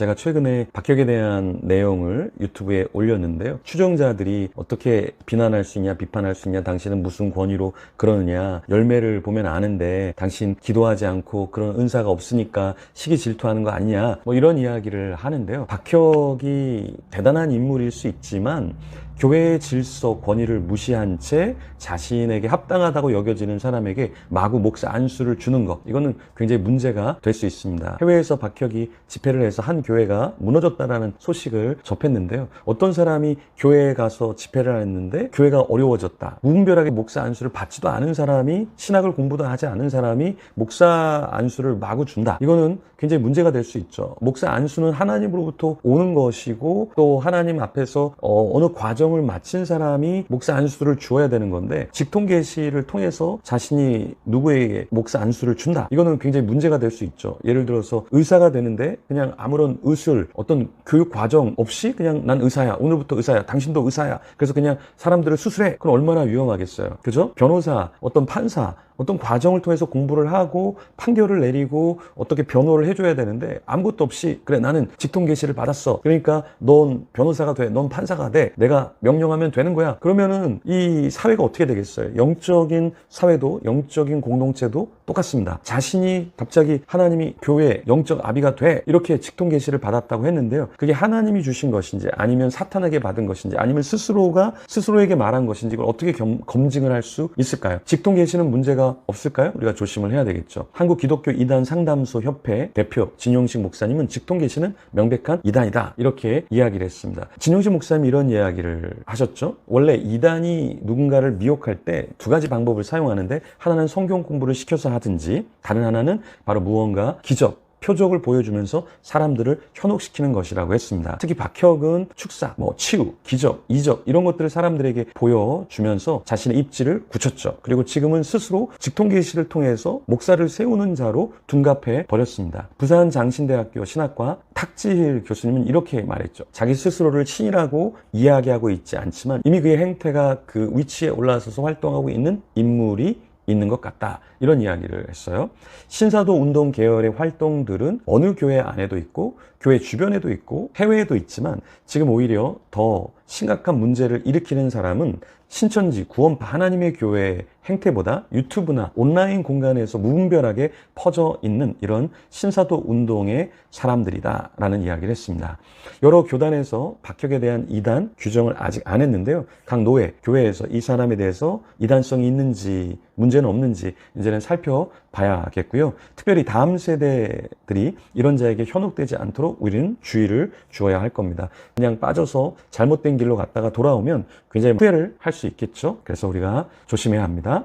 제가 최근에 박혁에 대한 내용을 유튜브에 올렸는데요. 추종자들이 어떻게 비난할 수 있냐, 비판할 수 있냐, 당신은 무슨 권위로 그러느냐, 열매를 보면 아는데 당신 기도하지 않고 그런 은사가 없으니까 시기 질투하는 거 아니냐, 뭐 이런 이야기를 하는데요. 박혁이 대단한 인물일 수 있지만 교회의 질서, 권위를 무시한 채 자신에게 합당하다고 여겨지는 사람에게 마구 목사 안수를 주는 것. 이거는 굉장히 문제가 될 수 있습니다. 해외에서 박혁이 집회를 해서 한 교회가 무너졌다라는 소식을 접했는데요. 어떤 사람이 교회에 가서 집회를 했는데 교회가 어려워졌다. 무분별하게 목사 안수를 받지도 않은 사람이 신학을 공부도 하지 않은 사람이 목사 안수를 마구 준다. 이거는 굉장히 문제가 될 수 있죠. 목사 안수는 하나님으로부터 오는 것이고 또 하나님 앞에서 어, 어느 과정 을 마친 사람이 목사 안수를 주어야 되는 건데 직통 계시를 통해서 자신이 누구에게 목사 안수를 준다. 이거는 굉장히 문제가 될 수 있죠. 예를 들어서 의사가 되는데 그냥 아무런 의술 어떤 교육 과정 없이 그냥 난 의사야. 오늘부터 의사야. 당신도 의사야. 그래서 그냥 사람들을 수술해. 그건 얼마나 위험하겠어요. 그죠? 변호사, 어떤 판사 어떤 과정을 통해서 공부를 하고 판결을 내리고 어떻게 변호를 해줘야 되는데 아무것도 없이 그래 나는 직통 계시를 받았어 그러니까 넌 변호사가 돼넌 판사가 돼 내가 명령하면 되는 거야 그러면은 이 사회가 어떻게 되겠어요 영적인 사회도 영적인 공동체도 똑같습니다 자신이 갑자기 하나님이 교회 영적 아비가 돼 이렇게 직통 계시를 받았다고 했는데요 그게 하나님이 주신 것인지 아니면 사탄에게 받은 것인지 아니면 스스로가 스스로에게 말한 것인지 이걸 어떻게 겸- 검증을 할 수 있을까요 직통 계시는 문제가 없을까요? 우리가 조심을 해야 되겠죠. 한국 기독교 이단 상담소 협회 대표 진용식 목사님은 직통 계시는 명백한 이단이다. 이렇게 이야기를 했습니다. 진용식 목사님이 이런 이야기를 하셨죠. 원래 이단이 누군가를 미혹할 때 두 가지 방법을 사용하는데 하나는 성경 공부를 시켜서 하든지 다른 하나는 바로 무언가 기적 표적을 보여주면서 사람들을 현혹시키는 것이라고 했습니다. 특히 박혁은 축사, 뭐 치유, 기적, 이적 이런 것들을 사람들에게 보여주면서 자신의 입지를 굳혔죠. 그리고 지금은 스스로 직통계시를 통해서 목사를 세우는 자로 둔갑해 버렸습니다. 부산 장신대학교 신학과 탁지일 교수님은 이렇게 말했죠. 자기 스스로를 신이라고 이야기하고 있지 않지만 이미 그의 행태가 그 위치에 올라서서 활동하고 있는 인물이 있는 것 같다. 이런 이야기를 했어요. 신사도 운동 계열의 활동들은 어느 교회 안에도 있고 교회 주변에도 있고 해외에도 있지만 지금 오히려 더 심각한 문제를 일으키는 사람은 신천지 구원파 하나님의 교회의 행태보다 유튜브나 온라인 공간에서 무분별하게 퍼져 있는 이런 신사도 운동의 사람들이다 라는 이야기를 했습니다. 여러 교단에서 박혁에 대한 이단 규정을 아직 안 했는데요. 각 노회, 교회에서 이 사람에 대해서 이단성이 있는지 문제는 없는지 이제는 살펴봐야겠고요. 특별히 다음 세대들이 이런 자에게 현혹되지 않도록 우리는 주의를 주어야 할 겁니다. 그냥 빠져서 잘못된 길로 갔다가 돌아오면 굉장히 후회를 할 수 있겠죠. 그래서 우리가 조심해야 합니다.